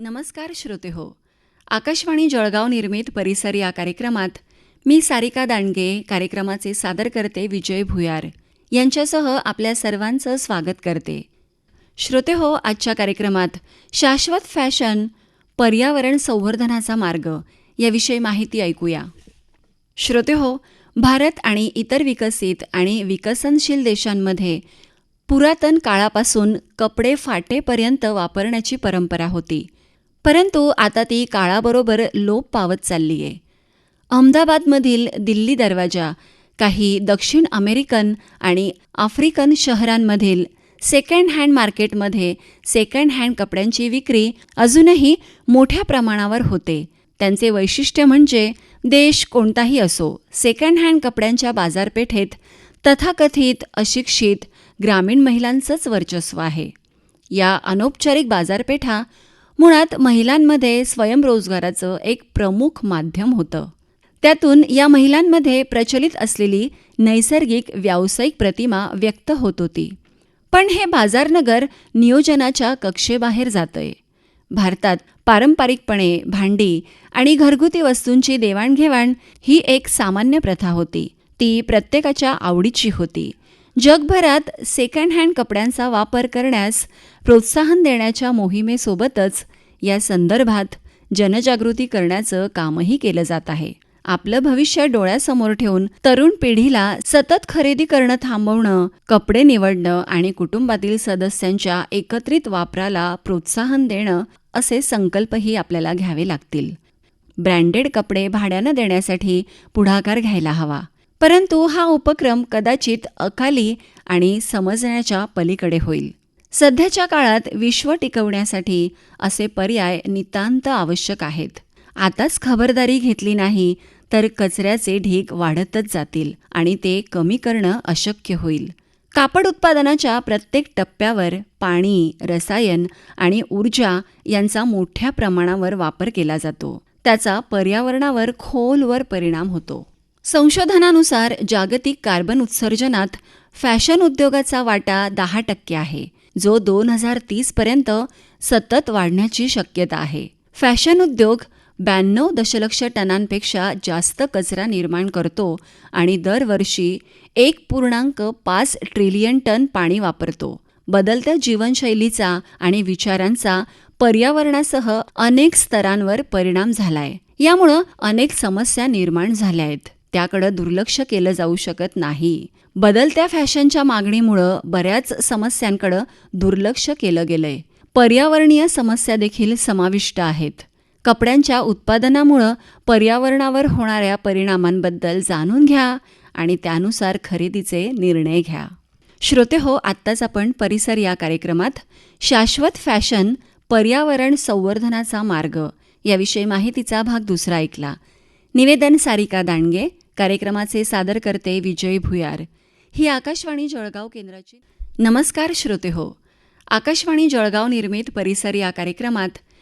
नमस्कार श्रोते हो. आकाशवाणी जळगाव निर्मित परिसर या कार्यक्रमात मी सारिका दांडगे कार्यक्रमाचे सादर करते विजय भुयार यांच्यासह आपल्या सर्वांचं स्वागत करते. श्रोते हो आजच्या कार्यक्रमात शाश्वत फॅशन पर्यावरण संवर्धनाचा मार्ग याविषयी माहिती ऐकूया. श्रोते हो भारत आणि इतर विकसित आणि विकसनशील देशांमध्ये पुरातन काळापासून कपडे फाटेपर्यंत वापरण्याची परंपरा होती. परंतु आता ती काळाबरोबर लोप पावत चालली आहे अहमदाबादमधील दिल्ली दरवाजा काही दक्षिण अमेरिकन आणि आफ्रिकन शहरांमधील सेकंड हँड मार्केटमध्ये सेकंड हँड कपड्यांची विक्री अजूनही मोठ्या प्रमाणावर होते. त्यांचे वैशिष्ट्य म्हणजे देश कोणताही असो सेकंड हँड कपड्यांच्या बाजारपेठेत तथाकथित अशिक्षित ग्रामीण महिलांचंच वर्चस्व आहे. या अनौपचारिक बाजारपेठा मुळात महिलांमध्ये स्वयंरोजगाराचं एक प्रमुख माध्यम होतं. त्यातून या महिलांमध्ये प्रचलित असलेली नैसर्गिक व्यावसायिक प्रतिमा व्यक्त होत होती. पण हे बाजारनगर नियोजनाच्या कक्षेबाहेर जातंय. भारतात पारंपरिकपणे भांडी आणि घरगुती वस्तूंची देवाणघेवाण ही एक सामान्य प्रथा होती. ती प्रत्येकाच्या आवडीची होती. जगभरात सेकंड हँड कपड्यांचा वापर करण्यास प्रोत्साहन देण्याच्या मोहिमेसोबतच या संदर्भात जनजागृती करण्याचं कामही केलं जात आहे. आपलं भविष्य डोळ्यासमोर ठेवून तरुण पिढीला सतत खरेदी करणं थांबवणं कपडे निवडणं आणि कुटुंबातील सदस्यांच्या एकत्रित वापराला प्रोत्साहन देणं असे संकल्पही आपल्याला घ्यावे लागतील. ब्रँडेड कपडे भाड्यानं देण्यासाठी पुढाकार घ्यायला हवा. परंतु हा उपक्रम कदाचित अकाली आणि समजण्याच्या पलीकडे होईल. सध्याच्या काळात विश्व टिकवण्यासाठी असे पर्याय नितांत आवश्यक आहेत. आताच खबरदारी घेतली नाही तर कचऱ्याचे ढीग वाढतच जातील आणि ते कमी करणं अशक्य होईल. कापड उत्पादनाच्या प्रत्येक टप्प्यावर पाणी रसायन आणि ऊर्जा यांचा मोठ्या प्रमाणावर वापर केला जातो. त्याचा पर्यावरणावर खोलवर परिणाम होतो. संशोधनानुसार जागतिक कार्बन उत्सर्जनात फॅशन उद्योगाचा वाटा दहा टक्के आहे जो दोन हजार तीसपर्यंत सतत वाढण्याची शक्यता आहे. फॅशन उद्योग ब्याण्णव दशलक्ष टनांपेक्षा जास्त कचरा निर्माण करतो आणि दरवर्षी एक पूर्णांक पाच ट्रिलियन टन पाणी वापरतो. बदलत्या जीवनशैलीचा आणि विचारांचा पर्यावरणासह अनेक स्तरांवर परिणाम झालाय. यामुळं अनेक समस्या निर्माण झाल्या आहेत. त्याकडं दुर्लक्ष केलं जाऊ शकत नाही. बदलत्या फॅशनच्या मागणीमुळं बऱ्याच समस्यांकडं दुर्लक्ष केलं गेलंय. पर्यावरणीय समस्या देखील समाविष्ट आहेत. कपड्यांच्या उत्पादनामुळं पर्यावरणावर होणाऱ्या परिणामांबद्दल जाणून घ्या आणि त्यानुसार खरेदीचे निर्णय घ्या. श्रोते हो आत्ताच आपण परिसर या कार्यक्रमात शाश्वत फॅशन पर्यावरण संवर्धनाचा मार्ग याविषयी माहितीचा भाग दुसरा ऐकला. निवेदन सारिका दांडगे कार्यक्रमाचे सादर करते विजय भुयार. ही आकाशवाणी जळगाव केंद्राची नमस्कार श्रोते हो आकाशवाणी जळगाव निर्मित परिसर या कार्यक्रमात